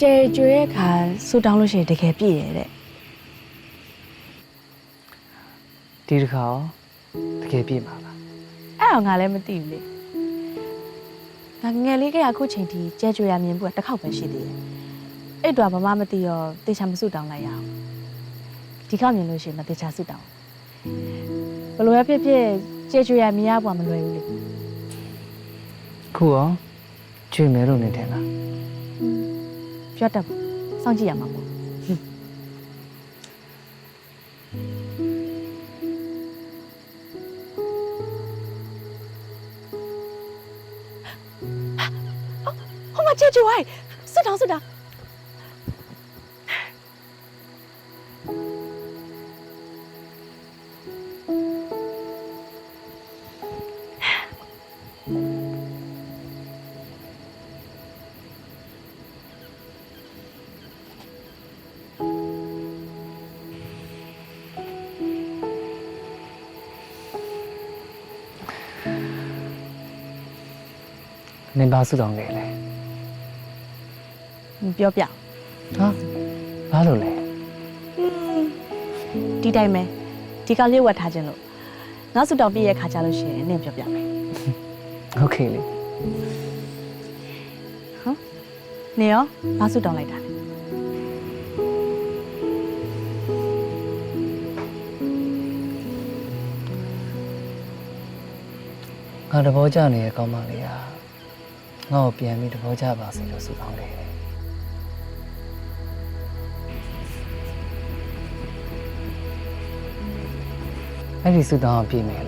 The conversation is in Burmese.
ကျဲကျွဲခါဆူတောင်းလို့ရှိရင်တကယ်ပြည့်ရတဲ့ဒီတစ်ခါရောတကယ်ပြည့်မှာပါအဲ့အောင်ငါလည်းမသိဘူးလေငါငယ်လေးကအခုချိန်ထိကျဲကျွဲရမြင်ဘူးကတစ်ခေါက်ပဲရှိသေးတယ်အဲ့တော့ဘာမှမသိရောတေချာမဆူတောင်းလိုက်ရအောင်ဒီခေါက်မြင်လို့ရှိရင်မတေချာဆူတောင်းဘယ်လိုပဲဖြစ်ဖြစ်ကျဲကျွဲရမြင်ရပွားမလွယ်ဘူးလေခုရောကျွေမယ်လို့နေတယ်လား ပြောတတ်ဘူးစောင့်ကြည့်ရမှာပေါ့ဟိုမှာကျဲကျွဲဆူတောင်းဆူတောင်း နင်ပါစုတောင်းခဲ့လေ ပြောပြ ဟာဘာလို့လဲ ဒီတိုင်းပဲဒီကလေးဝတ်ထားခြင်းလို့နောက်ဆူတောင်းပြည့်ရဲ့ခါကြလို့ရှိရင်နင့်ပြောပြမယ် โอเคလေ နင်ရောဘာဆူတောင်းလိုက်တာလဲ ငါသဘောကျနေတဲ့ကောင်းမလေးက ငါ့ကိုပြန်ပြီးသဘောကျပါစေလို့ဆုတောင်းခဲ့တယ်အဲ့ဒီဆုတောင်းအောင်ပြည့်မယ်လို့နေထင်လား